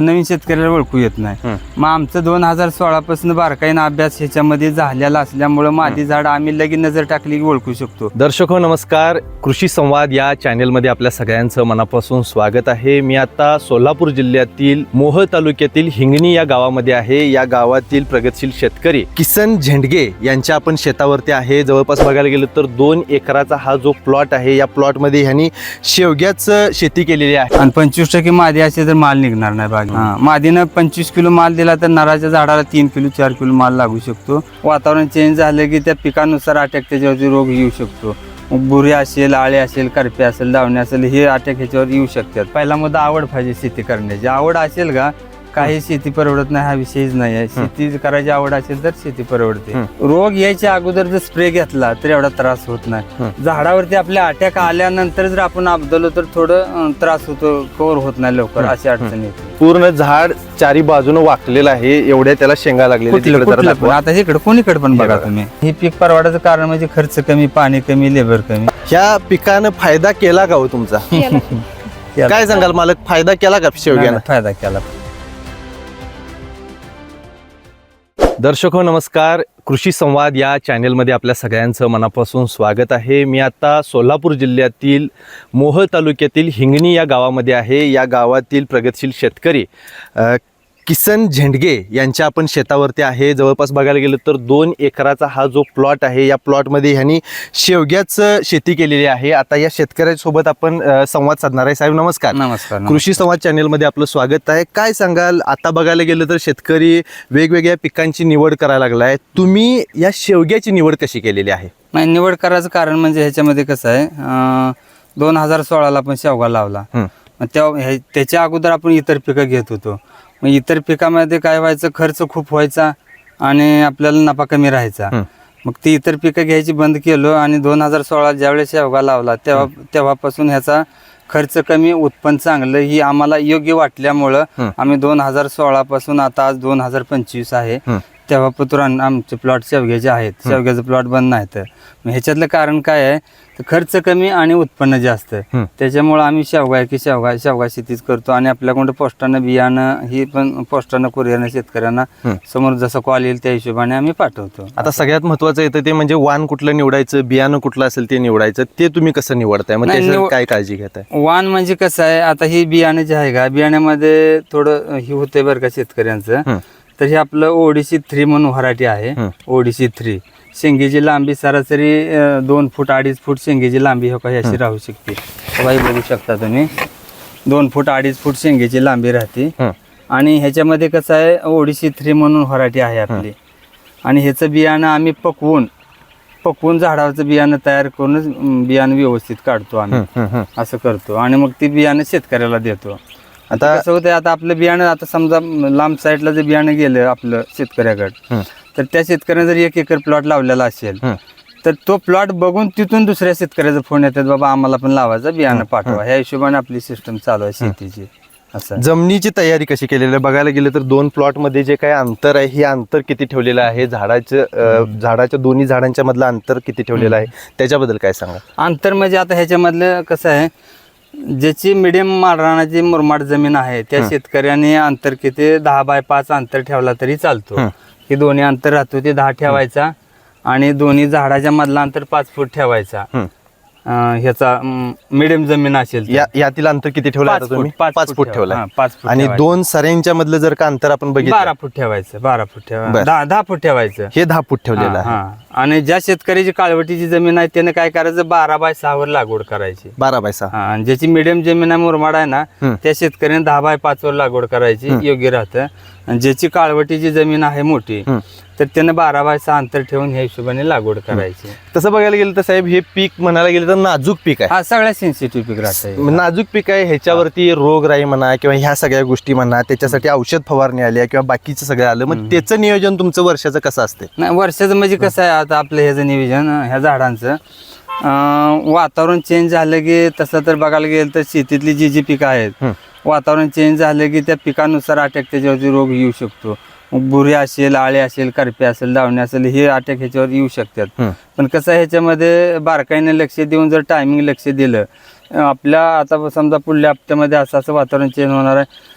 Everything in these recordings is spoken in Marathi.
नवीन शेतकऱ्याला ओळखू येत नाही. मग आमचं दोन हजार सोळा पासून बारकाईनं अभ्यास ह्याच्यामध्ये झालेला असल्यामुळं मादी झाड आम्ही लगेच नजर टाकली की ओळखू शकतो. दर्शक हो नमस्कार. कृषी संवाद या चॅनेलमध्ये आपल्या सगळ्यांचं मनापासून स्वागत आहे. मी आता सोलापूर जिल्ह्यातील मोहोळ तालुक्यातील हिंगणी या गावामध्ये आहे. या गावातील प्रगतशील शेतकरी किसन झेंडगे यांच्या आपण शेतावरती आहे. जवळपास बघायला गेलं तर दोन एकराचा हा जो प्लॉट आहे या प्लॉटमध्ये ह्यांनी शेवग्याच शेती केलेली आहे. आणि पंचवीस टक्के मादी असेल तर माल निघणार नाही बाग मादीनं पंचवीस किलो माल दिला तर नारळाच्या झाडाला तीन किलो चार किलो माल लागू शकतो. वातावरण चेंज झालं की त्या पिकानुसार अटॅक त्याच्यावरती रोग येऊ शकतो. बुरे असेल आळे असेल करपे असेल दावणे असेल हे अटॅक ह्याच्यावर येऊ शकतात. पहिला मुद्दा आवड पाहिजे शेती करण्याची. आवड असेल का काही शेती परवडत नाही हा विषयच नाही आहे. शेती करायची आवड असेल तर शेती परवडते. रोग यायच्या अगोदर जर स्प्रे घेतला तर एवढा त्रास होत नाही. झाडावरती आपल्या अटॅक आल्यानंतर जर आपण आपदलो तर थोडं त्रास होतो कव्हर होत नाही लवकर अशी अडचण येते. पूर्ण झाड चारी बाजूने वाकलेलं आहे एवढ्या त्याला शेंगा लागलेल्या. दाखवा. आता इकडे कोणीकडे पण बघा. तुम्ही. हे पीक परवाडाचं कारण म्हणजे खर्च कमी पाणी कमी लेबर कमी. ह्या पिकानं फायदा केला का हो तुमचा. काय सांगाल मालक? फायदा केला का नाही, शेवग्यानं? फायदा केला. दर्शक हो नमस्कार. कृषी संवाद या चॅनेलमध्ये आपल्या सगळ्यांचं मनापासून स्वागत आहे. मी आता सोलापूर जिल्ह्यातील मोहळ तालुक्यातील हिंगणी या गावामध्ये आहे. या गावातील प्रगतशील शेतकरी किसन झेंडगे यांच्या आपण शेतावरती आहे. जवळपास बघायला गेलं तर दोन एकराचा हा जो प्लॉट आहे या प्लॉटमध्ये ह्यांनी शेवग्याच शेती केलेली आहे. आता या शेतकऱ्यासोबत आपण संवाद साधणार आहे. साहेब नमस्कार. नमस्कार. कृषी संवाद चॅनेलमध्ये आपलं स्वागत आहे. काय सांगाल? आता बघायला गेलं तर शेतकरी वेगवेगळ्या पिकांची निवड करायला लागलाय. तुम्ही या शेवग्याची निवड कशी केलेली आहे? नाही निवड करायचं कारण म्हणजे ह्याच्यामध्ये कसं आहे दोन हजार सोळाला आपण शेवगा लावला. हं. तेव्हा त्याच्या अगोदर आपण इतर पिकं घेत होतो. मग इतर पिकामध्ये काय व्हायचं? खर्च खूप व्हायचा आणि आपल्याला नफा कमी राहायचा. मग ती इतर पिकं घ्यायची बंद केलो आणि दोन हजार सोळा ज्यावेळेस शेवगा लावला तेव्हा तेव्हापासून ह्याचा खर्च कमी उत्पन्न चांगलं ही आम्हाला योग्य वाटल्यामुळं. आम्ही दोन हजार सोळा पासून आता आज दोन हजार पंचवीस आहे. तेव्हा पुत्रांना आमचे प्लॉट शेवग्याचे आहेत. शेवग्याचं प्लॉट बंद नाही तर मग ह्याच्यातलं कारण काय आहे? तर खर्च कमी आणि उत्पन्न जास्त. त्याच्यामुळं आम्ही शेवगा की शेवगा शेवगा शेतीच करतो आणि आपल्याकडं पोस्टानं बियाणं ही पण पोस्टानं कुरिअरनं शेतकऱ्यांना. समोर जसं कॉल येईल त्या हिशोबाने आम्ही पाठवतो आता सगळ्यात महत्वाचं येतं ते म्हणजे वाण कुठलं निवडायचं बियाणं कुठलं असेल ते निवडायचं ते तुम्ही कसं निवडताय मग काय काळजी घेताय वाण म्हणजे कसं आहे आता ही बियाणं जे आहे का बियाण्यामध्ये थोडं ही होते बरं का शेतकऱ्यांचं. तर हे आपलं ओडीसी थ्री म्हणून व्हरायटी आहे. ओडीसी थ्री. शेंगेची लांबी सरासरी दोन फूट अडीच फूट शेंगेची लांबी हो काही अशी राहू शकते. काही बघू शकता तुम्ही. दोन फूट अडीच फूट शेंगेची लांबी राहते. आणि ह्याच्यामध्ये कसं आहे ओडीसी थ्री म्हणून व्हरायटी आहे आपली. आणि ह्याचं बियाणं आम्ही पकवून पकवून झाडाचं बियाणं तयार करूनच बियाणं व्यवस्थित काढतो आम्ही. असं करतो. आणि मग ती बियाणं शेतकऱ्याला देतो. आता कसं होतं आता आपलं बियाणं आता समजा लांब साईडला जर बियाणं गेलं आपलं शेतकऱ्याकडे. तर त्या शेतकऱ्याने जर एक एकर प्लॉट लावलेला असेल. तर तो प्लॉट बघून तिथून दुसऱ्या शेतकऱ्याचा फोन येतात बाबा आम्हाला पण लावायचं बियाणं पाठवा. ह्या हिशोबाने आपली सिस्टम चालू आहे शेतीची. असं जमिनीची तयारी कशी केलेली आहे? बघायला गेलं तर दोन प्लॉटमध्ये जे काय अंतर आहे हे अंतर किती ठेवलेलं आहे? झाडाचं झाडाच्या दोन्ही झाडांच्या मधलं अंतर किती ठेवलेलं आहे? त्याच्याबद्दल काय सांगा अंतर म्हणजे आता ह्याच्यामधलं कसं आहे ज्याची मिडियम माळरानाची मुरमाड जमीन आहे त्या शेतकऱ्याने अंतर किती? दहा बाय पाच अंतर ठेवला तरी चालतो. हे. दोन्ही अंतर राहतो ते दहा ठेवायचा आणि दोन्ही झाडाच्या मधला अंतर पाच फूट ठेवायचा. अं, ह्याचा मिडियम जमीन असेल तर. या यातील अंतर किती ठेवलं पाच आता तुम्ही फूट, पाच पाच फूट फूट ठेवा. ठेवलं हां, पाच फूट आणि ठेवायचं. दोन सऱ्यांच्या मधलं जर का अंतर आपण बघितलं बारा फूट ठेवायचं बारा फूट बरं. ठेवा दहा दहा फूट ठेवायचं हे दहा फूट ठेवलेलं हा, आहे हा. आणि ज्या शेतकऱ्याची काळवटीची जमीन आहे त्याने काय करायचं बारा बाय सहावर लागवड करायची बारा बाय सहा हा, आणि ज्याची मिडियम जमीन आहे मुरमाड आहे ना. त्या शेतकऱ्याने दहा बाय पाच वर लागवड करायची योग्य राहतं आणि ज्याची काळवटीची जमीन आहे मोठी. तर त्याने बारा बाय सहा अंतर ठेवून ह्या हिशोबाने लागवड करायची. तसं बघायला गेलं तर साहेब हे पीक म्हणायला गेलं तर नाजूक पीक आहे. हा सगळ्यात सेन्सिटिव्ह पीक राहतं नाजूक पीक आहे ह्याच्यावरती रोगराई म्हणा किंवा ह्या सगळ्या गोष्टी म्हणा त्याच्यासाठी औषध फवारणी आली किंवा बाकीचं सगळं आलं मग त्याचं नियोजन तुमचं वर्षाचं कसं असते नाही वर्षाचं म्हणजे कसं आहे आता आपलं ह्याचं नियोजन ह्या झाडांचं. वातावरण चेंज झालं की तसं तर बघायला गेलं तर शेतीतली जी जी पिकं आहेत. वातावरण चेंज झालं की त्या पिकानुसार अटॅक त्याच्यावरती रोग येऊ शकतो. बुरी असेल आळे असेल करपे असेल दावणे असेल हे अटॅक ह्याच्यावर येऊ शकतात. पण कसं ह्याच्यामध्ये बारकाईने लक्ष देऊन जर टायमिंग लक्ष दिलं आपल्या आता समजा पुढल्या हप्त्यामध्ये असं असं वातावरण चेंज होणार आहे.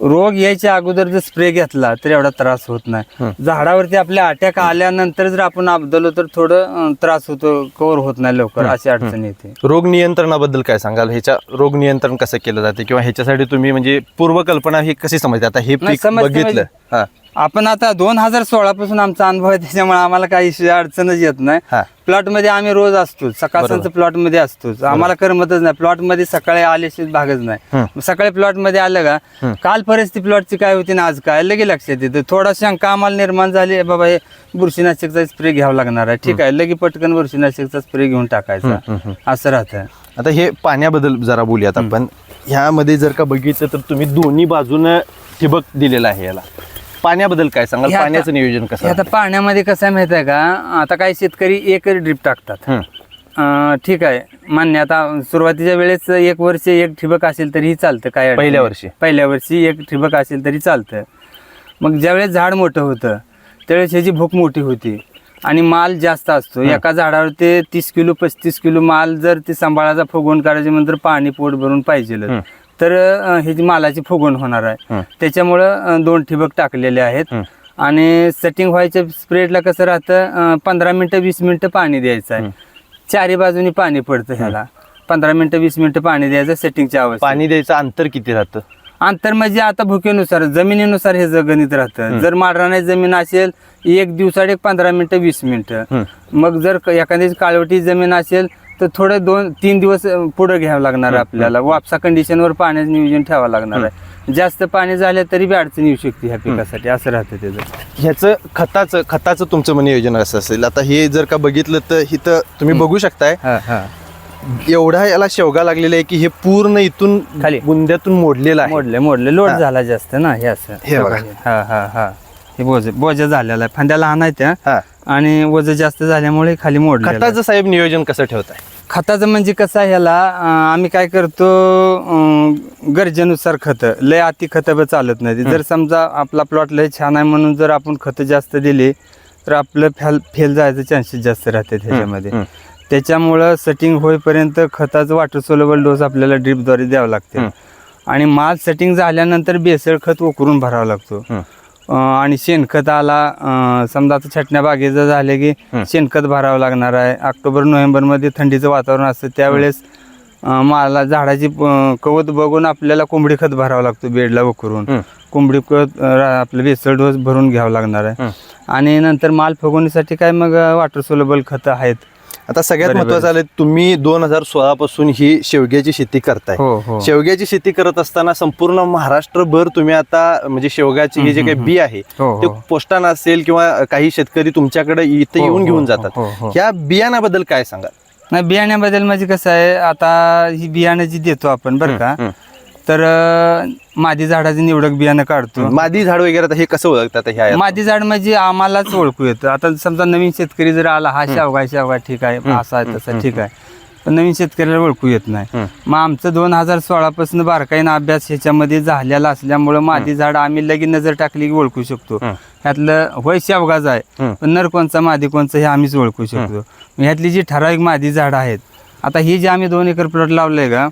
रोग यायच्या अगोदर जर स्प्रे घेतला तर एवढा त्रास होत नाही. झाडावरती आपल्या अटॅक आल्यानंतर जर आपण आपदलो तर थोडं त्रास होतो कव्हर होत नाही लवकर अशी अडचण येते. रोग नियंत्रणाबद्दल काय सांगाल? ह्याच्या रोग नियंत्रण कसं केलं जाते? किंवा ह्याच्यासाठी तुम्ही म्हणजे पूर्वकल्पना ही कशी समजते? आता हे बघितलं. म्हणजे- आपण आता दोन हजार सोळा पासून आमचा अनुभव आहे त्याच्यामुळे आम्हाला काही इश्यू- अडचणच येत नाही. हा. प्लॉटमध्ये आम्ही रोज असतोच सकाळचं प्लॉटमध्ये असतोच आम्हाला करमतच नाही. प्लॉटमध्ये सकाळी आल्याशिवाय भागच नाही. सकाळी प्लॉटमध्ये आलं का काल परिस्थिती प्लॉटची काय होती ना आज काय? लगे लक्षात येतं. थोडा शंका आम्हाला निर्माण झाली बाबा हे बुरशीनाशकचा स्प्रे घ्यावा लागणार आहे. ठीक आहे लगे पटकन बुरशीनाशकचा स्प्रे घेऊन टाकायचा. असं राहतं आता हे पाण्याबद्दल जरा बोलूयात आपण. ह्यामध्ये जर का बघितलं तर तुम्ही दोन्ही बाजूनं ठिबक दिलेलं आहे याला. पाण्याबद्दल काय सांगाल? हे आता- पाण्याचं नियोजन कसं आता पाण्यामध्ये कसं आहे माहिती आहे का? आता काही शेतकरी एक ड्रीप टाकतात. हं. अं, ठीक आहे. मान्य आता सुरुवातीच्या वेळेस एक वर्ष एक ठिबक असेल तरीही चालतं काय अडचण पहिल्या नाही. वर्षी? पहिल्या वर्षी एक ठिबक असेल तरी चालतं. मग ज्यावेळेस झाड मोठं होतं त्यावेळेस ह्याची भूक मोठी होती. आणि माल जास्त असतो. एका झाडावर ते तीस किलो पस्तीस किलो माल जर ते सांभाळायचा फुगवण करायचे नंतर पाणी पोट भरून पाहिजे हं. तर ह्याची मालाची फुगवण होणार आहे. त्याच्यामुळं दोन ठिबक टाकलेले आहेत. आणि सेटिंग व्हायच्या स्प्रेडला कसं राहतं पंधरा मिनटं वीस मिनटं पाणी द्यायचं आहे. चारी बाजूनी पाणी पडतं ह्याला. पंधरा मिनटं वीस मिनटं पाणी द्यायचं सेटिंगच्या अवस्था पाणी द्यायचं अंतर किती राहतं? अंतर म्हणजे आता भुकेनुसार जमिनीनुसार हे गणित राहतं. जर माडराने जमीन असेल एक दिवसाड एक पंधरा मिनिटं वीस मिनिटं. मग जर एखादी काळवटी जमीन असेल तर थोडं दोन तीन दिवस पुढं घ्यावं लागणार आहे आपल्याला. वापसा कंडिशनवर पाण्याचं नियोजन ठेवावं लागणार आहे. जास्त पाणी झालं तरी बी अडचण येऊ शकते ह्या पिकासाठी. असं राहतं त्याचं ह्याचं खताचं खताचं तुमचं मग नियोजन असं असेल. आता हे जर का बघितलं तर इथं तुम्ही बघू शकताय. हा हा. एवढा याला शेवगा लागलेला आहे की हे पूर्ण इथून खाली. बुंद्यातून मोडलेलं आहे. मोडले मोडले. लोड झाला जास्त ना हे असं. हे बघा. हा हा हा. हे बोज बोज झालेला आहे. फांद्या लहान आहेत त्या. हा. आणि वज जास्त झाल्यामुळे खाली मोडले खताचं साहेब नियोजन कसं ठेवताय? खताचं म्हणजे कसं आहे ह्याला अं, आम्ही काय करतो अं, गरजेनुसार खतं. लय अति खतं बी चालत नाही जर समजा आपला प्लॉट लय छान आहे म्हणून जर आपण खतं जास्त दिली तर आपलं फेल फेल जायचं चान्सेस जास्त राहते त्याच्यामध्ये. त्याच्यामुळं सेटिंग होईपर्यंत खताचं वॉटर सोलेबल डोस आपल्याला ड्रीपद्वारे द्यावं लागते. आणि माल सेटिंग झाल्यानंतर बेसळ खत उकरून भरावं लागतो. आणि शेणखत आला. समजा आता छटण्या बागेचं झाले की शेणखत भरावं लागणार आहे. ऑक्टोबर नोव्हेंबरमध्ये थंडीचं वातावरण असतं त्यावेळेस माला झाडाची कवत बघून आपल्याला कोंबडी खत भरावं लागतो बेडला उकरून. हं. कोंबडी खत आपलं बेसळ डोस भरून घ्यावं लागणार आहे. आणि नंतर माल फुगवण्यासाठी काय मग वॉटर सोलेबल खतं आहेत? आता सगळ्यात. महत्वाचं आलं तुम्ही दोन हजार सोळा पासून ही शेवग्याची शेती करताय हो हो शेवग्याची शेती करत असताना संपूर्ण महाराष्ट्रभर तुम्ही आता म्हणजे शेवग्याचे हे जे काही बी आहे हो, ते. पोस्टानं असेल किंवा काही शेतकरी तुमच्याकडे इथे येऊन घेऊन जातात हो, हो. ह्या बियाणाबद्दल काय सांगा नाही बियाण्याबद्दल म्हणजे कसं आहे आता ही बियाणं जी देतो आपण बरं का. तर मादी झाडाचं निवडक बियाणं काढतो. मादी झाड वगैरे आता हे कसं ओळखतात ह्या? मादी झाड म्हणजे आम्हालाच ओळखू येतं. आता समजा नवीन शेतकरी जर आला हा शेवगा शेवगा ठीक आहे असा आहे तसा ठीक आहे. पण नवीन शेतकऱ्याला ओळखू येत नाही. मग आमचं दोन हजार सोळा पासून बारकाईनं अभ्यास ह्याच्यामध्ये झालेला असल्यामुळं मादी झाड आम्ही लगेच नजर टाकली की ओळखू शकतो. ह्यातलं होय शेवगाच आहे. पण नर कोणचा मादी कोणचा हे आम्हीच ओळखू शकतो. ह्यातली जी ठराविक मादी झाडं आहेत आता ही जी आम्ही दोन एकर प्लॉट लावलंय का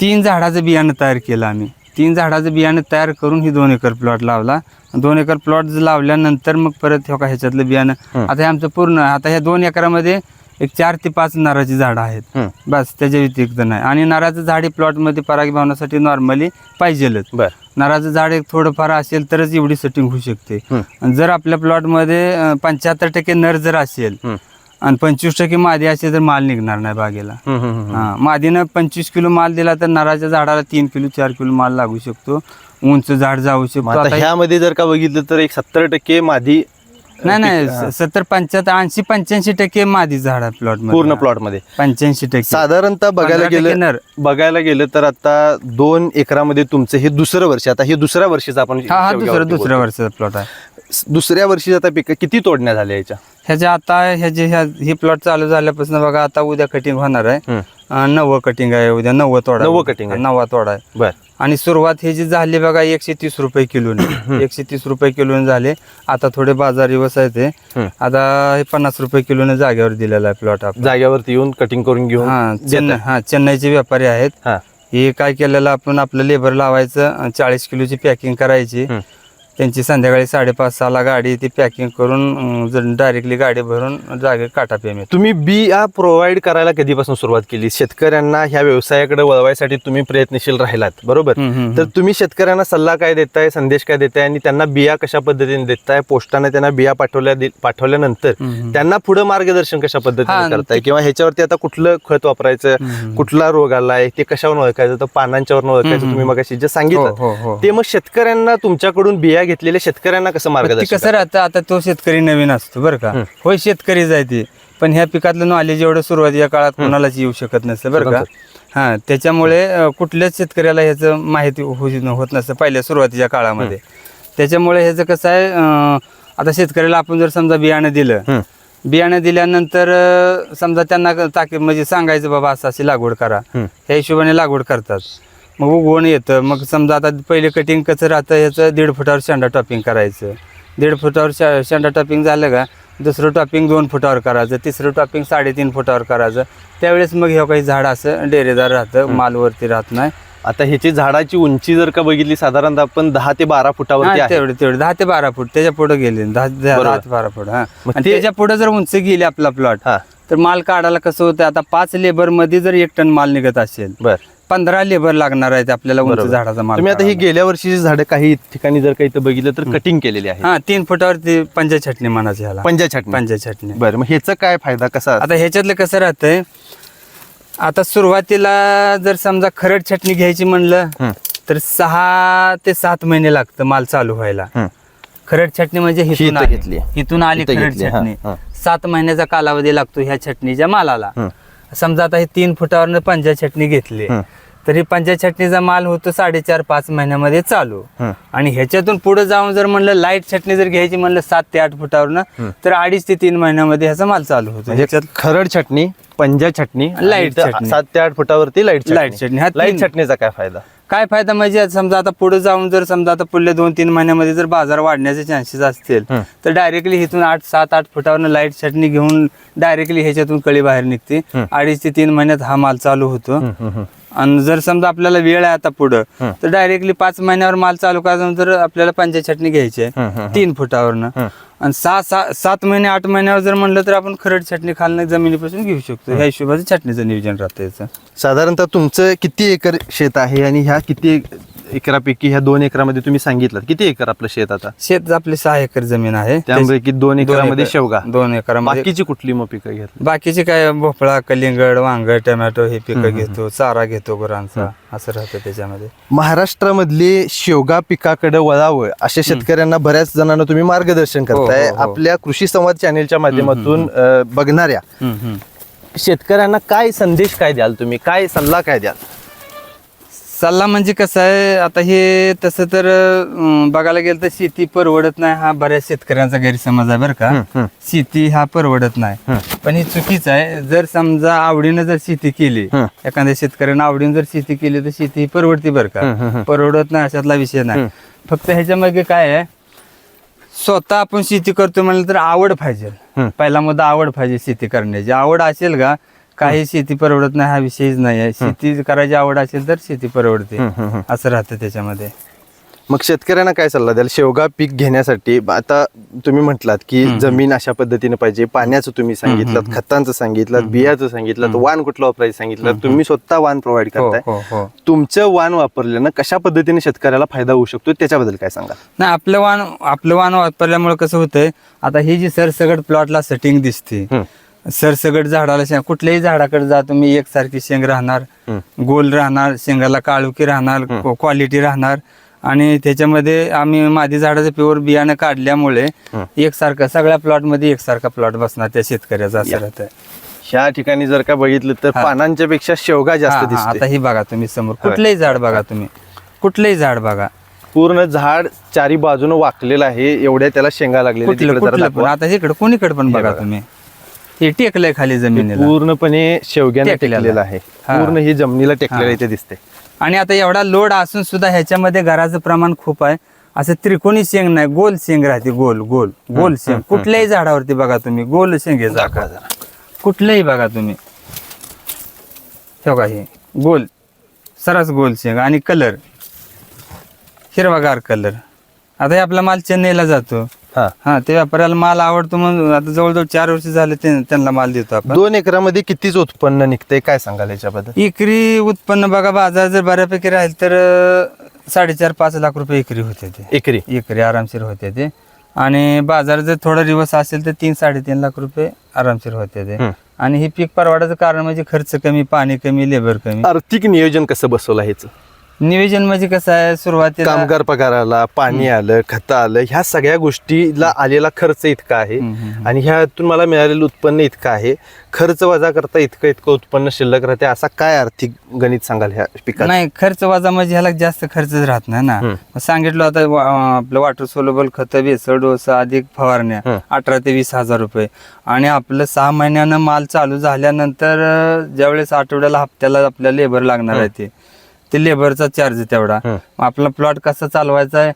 तीन झाडाचं बियाणं तयार केलं आम्ही. तीन झाडाचं बियाणं तयार करून ही दोन एकर प्लॉट लावला. दोन एकर प्लॉट लावल्यानंतर मग परत हो का ह्याच्यातलं बियाणं. आता हे आमचं पूर्ण आता ह्या दोन एकरामध्ये एक चार ते पाच नाराची झाडं आहेत. बस त्याच्या व्यतिरिक्त नाही. आणि नारळाचं झाड हे प्लॉटमध्ये परागीभवनासाठी नॉर्मली पाहिजेलच. बर. नारळाचं झाड एक थोडंफार असेल तरच एवढी सेटिंग होऊ शकते. जर आपल्या प्लॉटमध्ये पंच्याहत्तर टक्के नर जर असेल. आणि पंचवीस टक्के मादी असेल तर माल निघणार नाही बागेला. हं, मादीनं पंचवीस किलो माल दिला तर नारळाच्या झाडाला तीन किलो चार किलो माल लागू शकतो. उंच झाड जाऊ शकतो. आता ह्यामध्ये जर का बघितलं तर एक सत्तर टक्के मादी नाही नाही सत्तर पंच्याहत्तर ऐंशी पंच्याऐंशी टक्के मादी झाड आहे प्लॉट पूर्ण प्लॉटमध्ये. पंच्याऐंशी टक्के. साधारणतः बघायला 15 टक्के गेलं नर. बघायला गेलं तर आता दोन एकरामध्ये तुमचं हे दुसरं वर्ष आता हे दुसऱ्या वर्षीचं आपण हा हा शेवग्यावरती दुसरं दुसऱ्या. वर्षाचा प्लॉट आहे. दुसऱ्या वर्षी आता पिकं किती तोडण्या झाल्या याच्या? ह्याच्या आता ह्याचे ह्या ही प्लॉट चालू झाल्यापासून बघा आता उद्या कटिंग होणार आहे. अं, नववं कटिंग आहे उद्या नव्वं तोडा नववं cutting आहे. नववा तोडा आहे. बर. आणि सुरुवात ही जी झाली बघा एकशे तीस रुपये किलोने. एकशे तीस रुपये किलोने झाले. आता थोडे बाजार दिवस आहे. ते. आता हे पन्नास रुपये किलोने जागेवर दिलेला आहे प्लॉट आपण जाग्यावरती येऊन कटिंग करून घेऊन हा चेन्नई हा चेन्नईचे व्यापारी आहेत. हा. हे काय केलेलं आपण आपलं लेबर लावायचं चाळीस किलोची पॅकिंग करायची. त्यांची संध्याकाळी साडेपाच सहाला गाडी ती पॅकिंग करून डायरेक्टली गाडी भरून जागे काटा पेमेंट तुम्ही बिया प्रोव्हाइड करायला कधीपासून सुरुवात केली? शेतकऱ्यांना ह्या व्यवसायाकडे वळवायसाठी तुम्ही प्रयत्नशील राहिलात बरोबर? तर तुम्ही शेतकऱ्यांना सल्ला काय देताय संदेश काय देताय आणि त्यांना बिया कशा पद्धतीने देताय? पोस्टाने त्यांना बिया पाठवल्या पाठवल्यानंतर. त्यांना पुढे मार्गदर्शन कशा हा, पद्धतीने करताय किंवा ह्याच्यावरती आता कुठलं खत वापरायचं. कुठला रोग आलाय ते कशावर ओळखायचं? तर पानांच्यावर ओळखायचं. तुम्ही मग जे हो सांगितलं. हो हो ते मग शेतकऱ्यांना तुमच्याकडून बिया घेतलेल्या शेतकऱ्यांना कसं मार्गदर्शन कसं राहतं? आता तो शेतकरी नवीन असतो बरं का. हं. होय शेतकरी जाय ते. पण ह्या पिकातलं नॉलेज एवढं सुरुवातीच्या काळात कोणालाच येऊ शकत नसतं बरं का. हा त्याच्यामुळे कुठल्याच शेतकऱ्याला ह्याचं माहिती होत नसतं पहिल्या सुरुवातीच्या काळामध्ये. त्याच्यामुळे ह्याचं कसं आहे आता शेतकऱ्याला आपण जर समजा बियाणं दिलं. बियाणं दिल्यानंतर समजा त्यांना ताकी म्हणजे सांगायचं बाबा असं अशी लागवड करा. ह्या हिशोबाने लागवड करतात. मग उगवण येतं. मग समजा आता पहिले कटिंग कसं राहतं ह्याचं दीड फुटावर शेंडा टॉपिंग करायचं. दीड फुटावर शे शेंडा टॉपिंग झालं का दुसरं टॉपिंग दोन फुटावर करायचं तिसरं टॉपिंग साडेतीन फुटावर करायचं. त्यावेळेस मग हे काही झाड असं डेरेदार राहतं मालवरती राहत नाही. आता ह्याची झाडाची उंची जर का बघितली साधारणतः आपण दहा ते बारा फुटावरती आहे. तेवढे तेवढे. दहा ते बारा फूट. त्याच्या पुढे गेले. दहा ते बारा फूट हा. त्याच्या पुढे जर उंच गेली आपला प्लॉट हा. तर माल काढायला कसं होतं आता पाच लेबरमध्ये जर एक टन माल निघत असेल बर. पंधरा लेबर लागणार आहेत आपल्याला उंच बरोबर. झाडाचा माल तुम्ही आता ही काढायला. गेल्या वर्षीची झाडं काही ठिकाणी जर काही इथं बघितलं तर कटिंग केलेली आहे हा तीन फुटावर ती पंजा छटणी म्हणायची ह्याला पंजा छाटणी पंजा छटणी बरं मग ह्याचा काय फायदा कसा आता ह्याच्यातलं कसं राहतंय आता सुरुवातीला जर समजा खरड छटणी घ्यायची म्हणलं तर सहा ते सात महिने लागतं माल चालू व्हायला हं. खरड छटणी म्हणजे हिथून इथं आली. घेतली. इथून आली इथं खरड घेतली, हा, छटणी हा. सात महिन्याचा कालावधी लागतो ह्या छटणीच्या मालाला हं. समजा आता हे तीन फुटावरनं पंजा छटणी घेतली. तर ही पंजा छटणीचा माल होतो साडेचार पाच महिन्यामध्ये चालू. आणि ह्याच्यातून पुढे जाऊन जर म्हणलं लाइट छटणी जर घ्यायची म्हणलं सात ते आठ फुटावरनं तर अडीच ते तीन महिन्यामध्ये ह्याचा माल चालू होतो म्हणजे ह्याच्यात खरड छटणी पंजा छटणी छटणी. सात ते आठ फुटावरती लाइट Light छटणी. हा लाइट छटणीचा काय फायदा काय फायदा म्हणजे समजा आता पुढे जाऊन जर समजा आता पुढल्या दोन तीन महिन्यामध्ये जर बाजार वाढण्याचे चान्सेस असतील. तर डायरेक्टली इथून आठ सात आठ फुटावरनं लाइट छटणी घेऊन डायरेक्टली ह्याच्यातून कळी बाहेर निघते. अडीच ते तीन महिन्यात हा माल चालू होतो. आणि जर समजा आपल्याला वेळ आहे आता पुढं. तर डायरेक्टली पाच महिन्यावर माल चालू करायचा आपल्याला पंचा छटणी घ्यायची आहे. तीन फुटावरनं. आणि सहा सहा सात महिने आठ महिन्यावर जर म्हणलं तर आपण खरड छटणी खालनं जमिनीपासून घेऊ शकतो. ह्या हिशोबाचं छटणीचं नियोजन राहतं याचं. साधारणतः तुमचं किती एकर शेत आहे आणि ह्या किती एकरापैकी ह्या दोन एकरामध्ये तुम्ही सांगितलं. किती एकर आपलं शेत आता? शेत आपली सहा एकर जमीन आहे. त्यामुळे की दोन एकरामध्ये एकर- शेवगा. दोन एकरामध्ये बाकीची कुठली मग पिकं घेतली? बाकीचे काय भोपळा कलिंगड वांग टोमॅटो हे पिकं घेतो चारा घेतो गुरांचा. असं राहतं त्याच्यामध्ये. महाराष्ट्रामधले शेवगा पिकाकडे वळावं अशा शेतकऱ्यांना बऱ्याच जणांना तुम्ही मार्गदर्शन करताय हो, हो. आपल्या कृषी संवाद चॅनेलच्या माध्यमातून बघणाऱ्या. शेतकऱ्यांना काय संदेश काय द्याल तुम्ही? काय सल्ला काय द्याल? सल्ला म्हणजे कसं आहे आता हे तसं तर अं, बघायला गेलं तर शेती परवडत नाही हा बऱ्याच शेतकऱ्यांचा गैरसमज आहे बरं का हम्म. शेती हा परवडत नाही हम्म. पण ही चुकीच आहे जर समजा आवडीनं जर शेती केली हम्म. एखाद्या शेतकऱ्यानं आवडीनं जर शेती केली तर शेती ही परवडती बरं हम्म, हम्म, का हम्म. परवडत नाही अशातला विषय नाही. फक्त ह्याच्यामागे काय आहे स्वतः आपण शेती करतो म्हणलं तर आवड पाहिजे. पहिला मुद्दा आवड पाहिजे शेती करण्याची आवड असेल का काही शेती परवडत नाही हा विषयच नाही आहे. शेती करायची आवड असेल तर शेती परवडते. असं राहतं त्याच्यामध्ये. मग शेतकऱ्यांना काय सल्ला द्याल? शेवगा पीक घेण्यासाठी आता तुम्ही म्हटलात की जमीन अशा पद्धतीने पाहिजे. पाण्याचं तुम्ही सांगितलं खतांचं सांगितलं बियाचं सांगितलं वाण कुठलं वापरायचं सांगितलं तुम्ही स्वतः वाण प्रोव्हाइड हो करताय. हो हो. तुमचं वाण वापरल्यानं कशा पद्धतीने शेतकऱ्याला फायदा होऊ शकतो? त्याच्याबद्दल काय सांगा नाही आपलं वाण आपलं वाण वापरल्यामुळे कसं होतंय आता ही जी सरसगट प्लॉटला सेटिंग दिसते सरसगट झाडाला शेंग कुठल्याही झाडाकडे जा तुम्ही एकसारखी शेंग राहणार गोल राहणार शेंगाला काळुकी राहणार क्वालिटी राहणार. आणि त्याच्यामध्ये आम्ही मादी झाडाचं प्युअर बियाणं काढल्यामुळे एकसारखं सगळ्या प्लॉटमध्ये एकसारखा प्लॉट बसणार त्या शेतकऱ्याचा असं राहतं ह्या ठिकाणी जर का बघितलं तर पानांच्या पेक्षा शेवगा जास्त दिसते आता ही बघा तुम्ही समोर. कुठलंही झाड बघा तुम्ही. कुठलंही झाड बघा. पूर्ण झाड चारी बाजूने वाकलेलं आहे एवढ्या त्याला शेंगा दाखवा. आता इकडे कोणीकडे पण बघा. तुम्ही. हे टेकलंय खाली जमिनीला. पूर्णपणे शेवग्याने टेकलेलं. टेकलेलं आहे. हा. पूर्ण ही जमिनीला टेकलेलं. इथे दिसते आणि आता एवढा लोड असून सुद्धा ह्याच्यामध्ये घराचं प्रमाण खूप आहे. असं त्रिकोणी शेंग नाही गोल शेंग राहते गोल गोल गोल शेंग. कुठल्याही झाडावरती बघा तुम्ही गोल शेंग आहे दाखवा झाड कुठल्याही बघा तुम्ही. हे बघा हे गोल सरस गोल शेंग आणि कलर हिरवागार कलर. आता हे आपला माल चेन्नईला जातो. हा. हा ते व्यापाऱ्याला माल आवडतो म्हणून आता जवळजवळ चार वर्ष झाले ते त्यांना माल देतो आपण. दोन एकरामध्ये कितीच उत्पन्न निघते काय सांगाल याच्याबद्दल? एकरी उत्पन्न बघा बाजार जर बऱ्यापैकी राहील तर अं, साडेचार पाच लाख रुपये एकरी होते ते. एकरी? एकरी आरामशीर होते ते. आणि बाजार जर थोडा दिवस असेल तर तीन साडेतीन लाख रुपये आरामशीर होते ते. हम्म. आणि हे पीक परवाडाचं कारण म्हणजे खर्च कमी पाणी कमी लेबर कमी. आर्थिक नियोजन कसं बसवलं ह्याचं? नियोजन म्हणजे कसं आहे सुरुवातीला कामगार पगार आला पाणी आलं खतं आलं ह्या सगळ्या गोष्टीला आलेला खर्च इतका आहे. आणि ह्यातून मला मिळालेलं उत्पन्न इतकं आहे. खर्च वजा करता इतकं इतकं उत्पन्न शिल्लक राहते. असा काय आर्थिक गणित सांगाल ह्या पिकात? नाही खर्च वजा म्हणजे ह्याला जास्त खर्चच राहत नाही ना. मग सांगितलं आता वा- आपलं वॉटर सोलेबल खत बेसळ डोसा अधिक फवारण्या. अठरा ते वीस हजार रुपये. आणि आपलं सहा महिन्यानं माल चालू झाल्यानंतर अं, ज्यावेळेस आठवड्याला हप्त्याला आपल्याला लेबर लागणार आहे ते. ते लेबरचा चार्ज तेवढा. आपला प्लॉट कसा चालवायचा आहे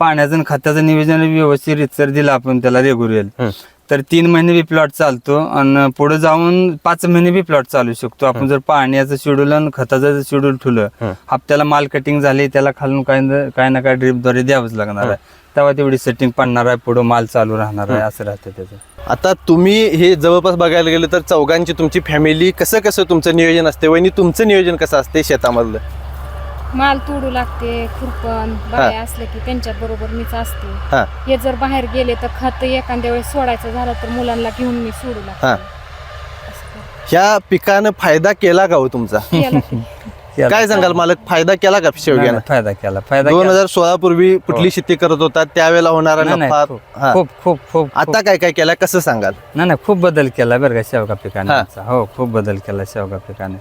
पाण्याचं आणि खताचं नियोजन व्यवस्थित रितसर दिलं आपण त्याला रेग्युलर. तर तीन महिने बी प्लॉट चालतो आणि पुढे जाऊन पाच महिने बी प्लॉट चालू शकतो. आपण जर पाण्याचं शेड्यूल आणि खताचं जर शेड्यूल ठेवलं. हप्त्याला माल कटिंग झाली त्याला खालून काय काय ना काय ड्रीपद्वारे द्यावंच लागणार आहे. तेव्हा तेवढी सेटिंग पडणार आहे पुढे माल चालू राहणार आहे असं राहतं त्याचं. आता तुम्ही हे जवळपास बघायला गेलं तर चौघांची तुमची फॅमिली कसं कसं तुमचं नियोजन असते वहिनी तुमचं नियोजन कसं असते शेतामधलं? माल तोडू लागते खुरपण बाया असले की त्यांच्या बरोबर मीच असते हा हे जर बाहेर गेले तर खत एखाद्या वेळेस सोडायचं झालं तर मुलांना घेऊन मी सोडू लागते हा. असं करते. ह्या पिकानं फायदा केला का हो तुमचा केलं की. काय सांगाल मालक फायदा केला का नाही, शेवग्यानं नाही, फायदा केला फायदा दोन केला. हजार सोळा पूर्वी कुठली शेती करत होता त्यावेळेला होणारा नाही, नाही, नफा खूप हा. खूप खूप खूप आता काय काय केलं कसं सांगाल नाही नाही खूप बदल केला बरं का शेवगा पिकाने हा. आमचा. हो खूप बदल केला शेवगा पिकाने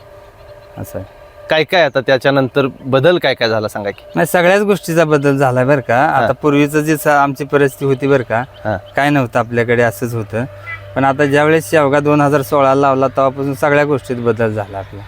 असं आहे. काय काय आता त्याच्यानंतर बदल काय काय झाला सांगा की? नाही सगळ्याच गोष्टीचा बदल झालाय बरं का. आता पूर्वीचं जे स- आमची परिस्थिती होती बरं का हा. काय नव्हतं आपल्याकडे असंच होतं. पण आता ज्यावेळेस शेवगा दोन हजार सोळाला लावला तेव्हापासून सगळ्या गोष्टीत बदल झाला आपला.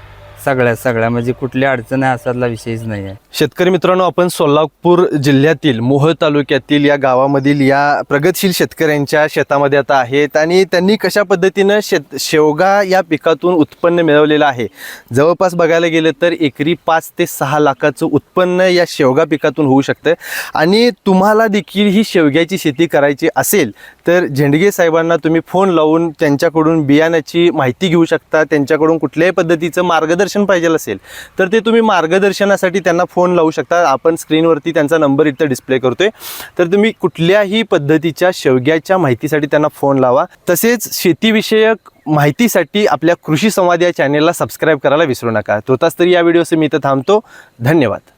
सगळ्या सगळ्या. म्हणजे कुठली अडचण आहे असातला विषयच नाही आहे शेतकरी मित्रांनो आपण सोलापूर जिल्ह्यातील मोहोळ तालुक्यातील या गावामधील या प्रगतशील शेतकऱ्यांच्या शेतामध्ये आता आहेत आणि त्यांनी कशा पद्धतीनं शेत शेवगा या पिकातून उत्पन्न मिळवलेलं आहे? जवळपास बघायला गेलं तर एकरी पाच ते सहा लाखाचं उत्पन्न या शेवगा पिकातून होऊ शकतं. आणि तुम्हाला देखील ही शेवग्याची शेती करायची असेल तर झेंडगे साहेबांना तुम्ही फोन लावून त्यांच्याकडून बियाण्याची माहिती घेऊ शकता. त्यांच्याकडून कुठल्याही पद्धतीचं मार्गदर्शन मार्गदर्शन पाहिजे असेल तर ते तुम्ही मार्गदर्शनासाठी त्यांना फोन लावू शकता. आपण स्क्रीनवरती त्यांचा नंबर इथं डिस्प्ले करतोय. तर तुम्ही कुठल्याही पद्धतीच्या शेवग्याच्या माहितीसाठी त्यांना फोन लावा. तसेच शेतीविषयक माहितीसाठी आपल्या कृषी संवाद या चॅनेलला सबस्क्राईब करायला विसरू नका. तोताच तरी या व्हिडिओचं मी इथं थांबतो. धन्यवाद.